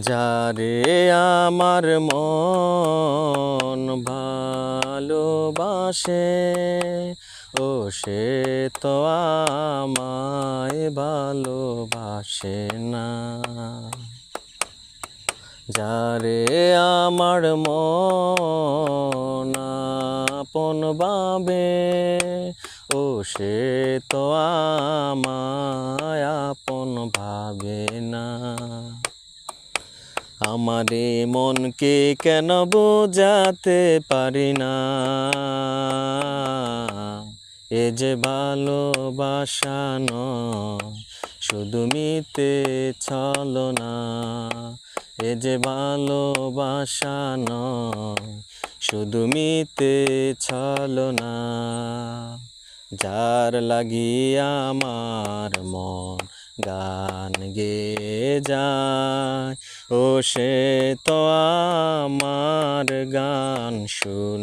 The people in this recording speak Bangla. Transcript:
যারে আমার মন ভালোবাসে, ও সে তো আমায় ভালোবাসে না। যারে আমার মন আপন ভাবে, ও সে তো আমায় আপন ভাবে না। আমারে মনকে কেন বোঝাতে পারি না? এ যে ভালোবাসা নয়, শুধু মিতে ছলনা এ যে ভালোবাসা নয়, শুধু মিতে ছলনা যার লাগিয়া আমার মন গান গে যায় ও সে তো আমার গান শুন